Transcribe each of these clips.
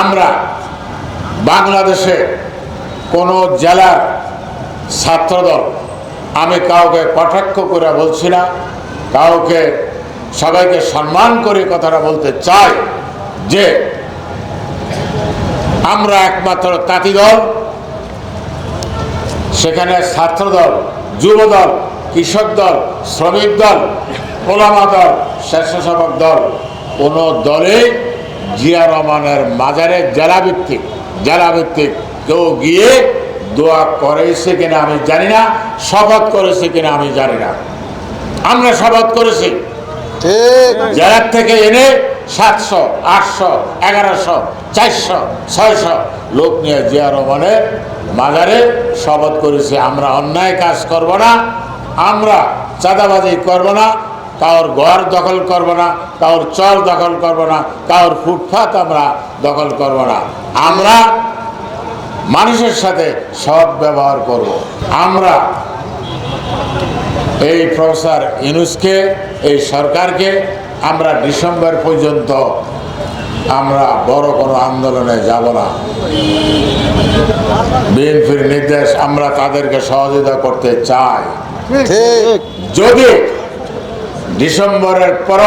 আমরা বাংলাদেশে কোনো জেলার ছাত্রদল আমি কাউকে কটাক্ষ করে বলছি না, কাউকে সবাইকে সম্মান করে কথাটা বলতে চাই যে আমরা একমাত্র তাঁতি দল, সেখানে ছাত্রদল, যুবদল, কৃষক দল, শ্রমিক দল, ওলামা দল, স্বেচ্ছাসেবক দল, কোনো দলে জিয়া রহমানের মাজারে জেলাভিত্তিক জেলাভিত্তিক কেউ গিয়ে দোয়া করেছে কিনা আমি জানি না শপথ করেছে কিনা আমি জানি না। আমরা শপথ করেছি। ঠিক জেলার থেকে এনে সাতশো আটশো এগারোশো চারশো ছয়শো লোক নিয়ে জিয়া রহমানের মাজারে শপথ করেছি। আমরা অন্যায় কাজ করব না আমরা চাঁদাবাজি করব না কারোর ঘর দখল করব না কারোর চর দখল করব না কারোর ফুটপাত আমরা দখল করব না। আমরা মানুষের সাথে সব ব্যবহার করব। আমরা এই প্রফেসর ইনুসকে এই সরকারকে আমরা ডিসেম্বর পর্যন্ত আমরা বড় কোনো আন্দোলনে যাব না। বিএনপির নির্দেশ আমরা তাদেরকে সহযোগিতা করতে চাই। যদি ডিসেম্বরের পর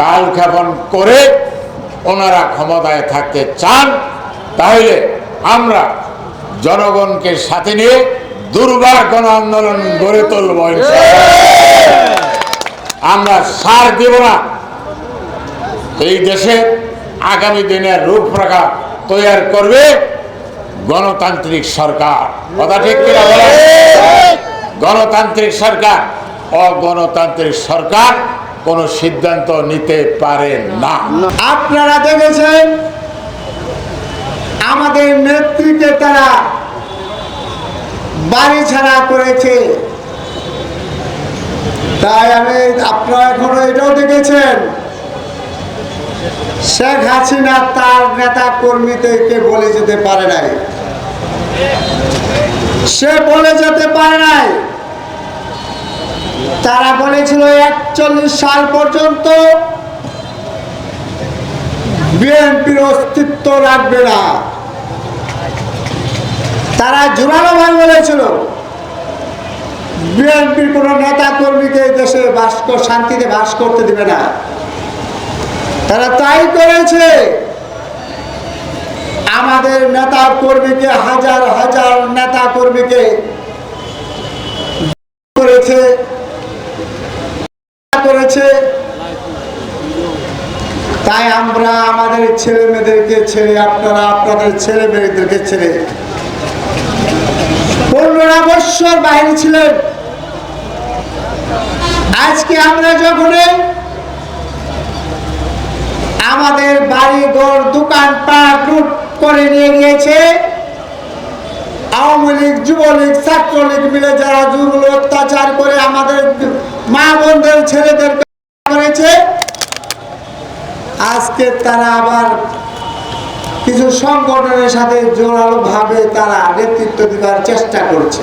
কালক্ষেপণ করে ওনারা ক্ষমতায় থাকতে চান, তাহলে আমরা জনগণকে সাথে নিয়ে দুর্বার কোন আন্দোলন গড়ে তুলব আমরা সার দেব না। এই দেশে আগামী দিনের রূপরেখা তৈরি করবে গণতান্ত্রিক সরকার। কথা ঠিক কিনা গণতান্ত্রিক সরকার অগণতান্ত্রিক সরকার কোনো সিদ্ধান্ত নিতে পারে না। আপনারা দেখেছেন, আমাদের নেতৃত্বে তারা বাড়ি ছাড়া করেছে। তাই আমি আপনারা এখনও এটাও দেখেছেন, শেখ হাসিনা তার নেতা কর্মীদেরকে বলে যেতে পারে নাই। সে বলে যেতে পারে নাই। তারা বলেছিল একচল্লিশ সাল পর্যন্ত বিএনপির অস্তিত্ব রাখবে না। তারা জোরালো ভাই বলেছিল। বিএনপির কোন নেতা কর্মীকে দেশে বাস শান্তিতে বাস করতে দিবে না। তারা তাই করেছে। আমাদের নেতা কর্মীকে হাজার হাজার নেতা কর্মীকে করেছে। করেছে। তাই আমরা আমাদের ছেলে মেয়েদেরকে ছেড়ে, আপনারা আপনাদের ছেলে মেয়েদেরকে ছেড়ে। পনেরো বৎসর বাইরে ছিলেন। আজকে আমরা যখন আমাদের বাড়ি ঘর দোকান পাট করে নিয়ে গিয়েছে, আওয়ামী লীগ, যুবলীগ, ছাত্রলীগ মিলে যারা জুগুলো অত্যাচার করে আমাদের মা বোনদের, ছেলেদের করেছে। আজকে তারা আবার কিছু সংগঠনের সাথে জোরালো ভাবে তারা নেতৃত্ব দেওয়ার চেষ্টা করছে।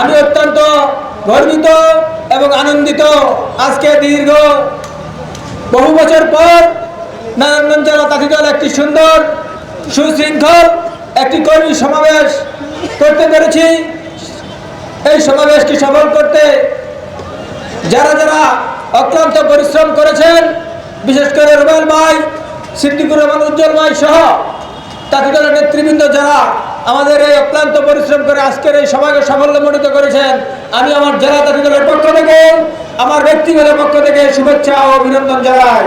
আমি অত্যন্ত গর্বিত এবং আনন্দিত। আজকে দীর্ঘ বহু বছর পর নারায়ণগঞ্জ জেলা তাঁতি দল একটি সুন্দর, সুশৃঙ্খল একটি কর্মী সমাবেশ করতে পেরেছি। এই সমাবেশকে সফল করতে যারা যারা অক্লান্ত পরিশ্রম করেছেন, বিশেষ করে রুবেল ভাই, সিদ্দিকুর রহমান, উজ্জ্বল ভাই সহ তাকে দলের নেতৃবৃন্দ যারা আমাদের এই অক্লান্ত পরিশ্রম করে আজকের এই সভাকে সাফল্যমণ্ডিত করেছেন, আমি আমার জেলা তাঁতি দলের পক্ষ থেকে, আমার ব্যক্তিগত পক্ষ থেকে শুভেচ্ছা ও অভিনন্দন জানাই।